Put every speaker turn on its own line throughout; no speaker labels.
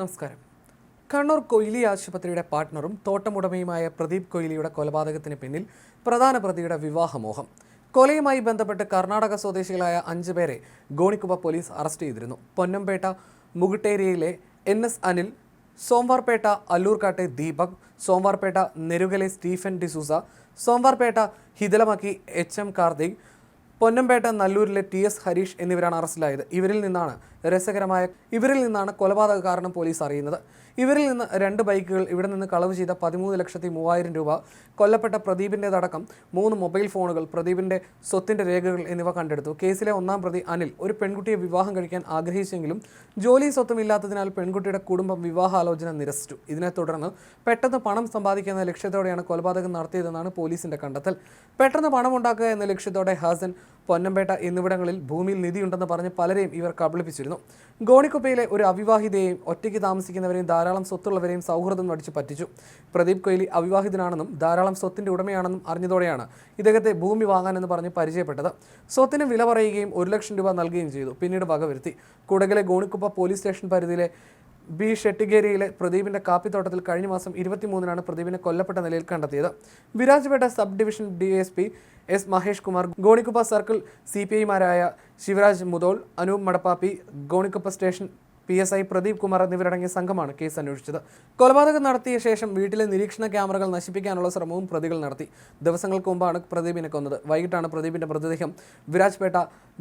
നമസ്കാരം. കണ്ണൂർ കൊയ്ലി ആശുപത്രിയുടെ പാർട്ട്ണറും തോട്ടമുടമയുമായ പ്രദീപ് കൊയ്ലിയുടെ കൊലപാതകത്തിന് പിന്നിൽ പ്രധാന പ്രതിയുടെ വിവാഹമോഹം. കൊലയുമായി ബന്ധപ്പെട്ട് കർണാടക സ്വദേശികളായ അഞ്ചു പേരെ ഗോണിക്കുപ്പ പോലീസ് അറസ്റ്റ് ചെയ്തിരുന്നു. പൊന്നമ്പേട്ട മുകുട്ടേരിയയിലെ എൻ എസ് അനിൽ സോംവാർപേട്ട അല്ലൂർക്കാട്ടെ ദീപക് സോംവാർപേട്ട നെരുകലെ സ്റ്റീഫൻ ഡിസൂസ സോംവാർപേട്ട ഹിതലമക്കി എച്ച് എം കാർത്തിക് പൊന്നമ്പേട്ട നല്ലൂരിലെ ടി എസ് ഹരീഷ് എന്നിവരാണ് അറസ്റ്റിലായത്. ഇവരിൽ നിന്നാണ് രസകരമായ ഇവരിൽ നിന്നാണ് കൊലപാതക കാരണം പോലീസ് അറിയുന്നത്. ഇവരിൽ നിന്ന് രണ്ട് ബൈക്കുകൾ ഇവിടെ നിന്ന് കളവ് ചെയ്ത പതിമൂന്ന് ലക്ഷത്തി മൂവായിരം രൂപ കൊല്ലപ്പെട്ട പ്രദീപിന്റെതടക്കം മൂന്ന് മൊബൈൽ ഫോണുകൾ പ്രദീപിന്റെ സ്വത്തിന്റെ രേഖകൾ എന്നിവ കണ്ടെടുത്തു. കേസിലെ ഒന്നാം പ്രതി അനിൽ ഒരു പെൺകുട്ടിയെ വിവാഹം കഴിക്കാൻ ആഗ്രഹിച്ചെങ്കിലും ജോലി സ്വത്തും ഇല്ലാത്തതിനാൽ പെൺകുട്ടിയുടെ കുടുംബം വിവാഹാലോചന നിരസിച്ചു. ഇതിനെ തുടർന്ന് പെട്ടെന്ന് പണം സമ്പാദിക്കുന്ന ലക്ഷ്യത്തോടെയാണ് കൊലപാതകം നടത്തിയതെന്നാണ് പോലീസിന്റെ കണ്ടെത്തൽ. പെട്ടെന്ന് പണം ഉണ്ടാക്കുക എന്ന ലക്ഷ്യത്തോടെ ഹസൻ പൊന്നമ്പേട്ട എന്നിവിടങ്ങളിൽ ഭൂമിയിൽ നിധിയുണ്ടെന്ന് പറഞ്ഞ് പലരെയും ഇവർ കബളിപ്പിച്ചിരുന്നു. ഗോണിക്കുപ്പയിലെ ഒരു അവിവാഹിതയെയും ഒറ്റയ്ക്ക് താമസിക്കുന്നവരെയും ധാരാളം സ്വത്തുള്ളവരെയും സൗഹൃദം നടിച്ച് പറ്റിച്ചു. പ്രദീപ് കൊയ്ലി അവിവാഹിതനാണെന്നും ധാരാളം സ്വത്തിന്റെ ഉടമയാണെന്നും അറിഞ്ഞതോടെയാണ് ഇദ്ദേഹത്തെ ഭൂമി വാങ്ങാനെന്ന് പറഞ്ഞ് പരിചയപ്പെട്ടത്. സ്വത്തിന് വില പറയുകയും ഒരു ലക്ഷം രൂപ നൽകുകയും ചെയ്തു. പിന്നീട് വകവരുത്തി. കുടകിലെ ഗോണിക്കുപ്പ പോലീസ് സ്റ്റേഷൻ പരിധിയിലെ ബി ഷെട്ടിഗേരിയിലെ പ്രദീപിന്റെ കാപ്പിത്തോട്ടത്തിൽ കഴിഞ്ഞ മാസം ഇരുപത്തിമൂന്നിനാണ് പ്രദീപിനെ കൊല്ലപ്പെട്ട നിലയിൽ കണ്ടെത്തിയത്. Virajpet subdivision D S P S Mahesh Kumar Gonikoppa circle C P ഐമാരായ Shivaraj Mudhol Anoop മടപ്പാപ്പി Gonikoppa station P S I Pradeep Kumar എന്നിവരടങ്ങിയ സംഘമാണ് കേസ് അന്വേഷിച്ചത്. കൊലപാതകം നടത്തിയ ശേഷം വീട്ടിലെ നിരീക്ഷണ ക്യാമറകൾ നശിപ്പിക്കാനുള്ള ശ്രമവും പ്രതികൾ നടത്തി. ദിവസങ്ങൾക്ക് മുമ്പാണ് പ്രദീപിനെ കൊന്നത്. വൈകിട്ടാണ് പ്രദീപിന്റെ മൃതദേഹം വിരാജ്പേട്ട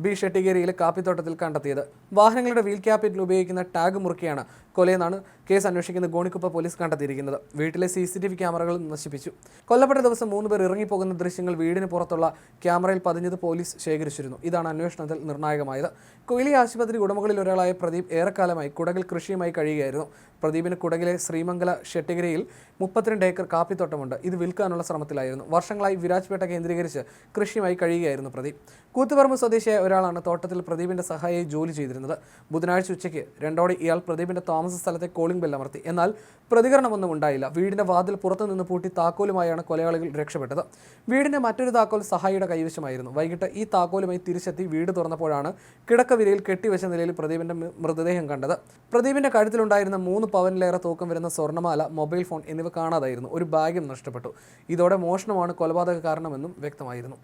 ബി ഷെട്ടിഗേരിയിലെ കാപ്പിത്തോട്ടത്തിൽ കണ്ടെത്തിയത്. വാഹനങ്ങളുടെ വീൽ ക്യാപ്പിൽ ഉപയോഗിക്കുന്ന ടാഗ് മുറുക്കിയാണ് കൊലയെന്നാണ് കേസ് അന്വേഷിക്കുന്ന ഗോണിക്കുപ്പ പോലീസ് കണ്ടെത്തിയിരിക്കുന്നത്. വീട്ടിലെ സി സി ടി വി ക്യാമറകൾ നശിപ്പിച്ചു. കൊല്ലപ്പെട്ട ദിവസം മൂന്ന് പേർ ഇറങ്ങിപ്പോകുന്ന ദൃശ്യങ്ങൾ വീടിന് പുറത്തുള്ള ക്യാമറയിൽ പതിഞ്ഞത് പോലീസ് ശേഖരിച്ചിരുന്നു. ഇതാണ് അന്വേഷണത്തിൽ നിർണായകമായത്. കൊയിലി ആശുപത്രി ഉടമകളിൽ ഒരാളായ പ്രദീപ് ഏറെക്കാലമായി കുടകിൽ കൃഷിയുമായി കഴിയുകയായിരുന്നു. പ്രദീപിന് കുടകിലെ ശ്രീമംഗല ഷെട്ടിഗിരിയിൽ മുപ്പത്തിരണ്ട് ഏക്കർ കാപ്പിത്തോട്ടമുണ്ട്. ഇത് വിൽക്കാനുള്ള ശ്രമത്തിലായിരുന്നു. വർഷങ്ങളായി വിരാജ്പേട്ട കേന്ദ്രീകരിച്ച് കൃഷിയുമായി കഴിയുകയായിരുന്നു പ്രദീപ്. കൂത്തുപറമ്പ് സ്വദേശിയായ ഒരാളാണ് തോട്ടത്തിൽ പ്രദീപിന്റെ സഹായിയായി ജോലി ചെയ്തിരുന്നത്. ബുധനാഴ്ച ഉച്ചയ്ക്ക് രണ്ടോടെ ഇയാൾ പ്രദീപിന്റെ താമസ സ്ഥലത്തെ കോളിംഗ് ബെൽ അമർത്തി എന്നാൽ പ്രതികരണമൊന്നും ഉണ്ടായില്ല. വീടിന്റെ വാതിൽ പുറത്തുനിന്ന് പൂട്ടി താക്കോലുമായാണ് കൊലയാളികൾ രക്ഷപ്പെട്ടത്. വീടിന്റെ മറ്റൊരു താക്കോൽ സഹായിയുടെ കൈവശമായിരുന്നു. വൈകിട്ട് ഈ താക്കോലുമായി തിരിച്ചെത്തി വീട് തുറന്നപ്പോഴാണ് കിടക്കവിരയിൽ കെട്ടിവെച്ച നിലയിൽ പ്രദീപിന്റെ മൃതദേഹം കണ്ടത്. പ്രദീപിന്റെ കഴുത്തിലുണ്ടായിരുന്ന മൂന്ന് പവനിലേറെ തൂക്കം വരുന്ന സ്വർണമാല മൊബൈൽ ഫോൺ എന്നിവ കാണാതായിരുന്നു. ഒരു ബാഗും നഷ്ടപ്പെട്ടു. ഇതോടെ മോഷണമാണ് കൊലപാതക കാരണമെന്നും വ്യക്തമായിരുന്നു.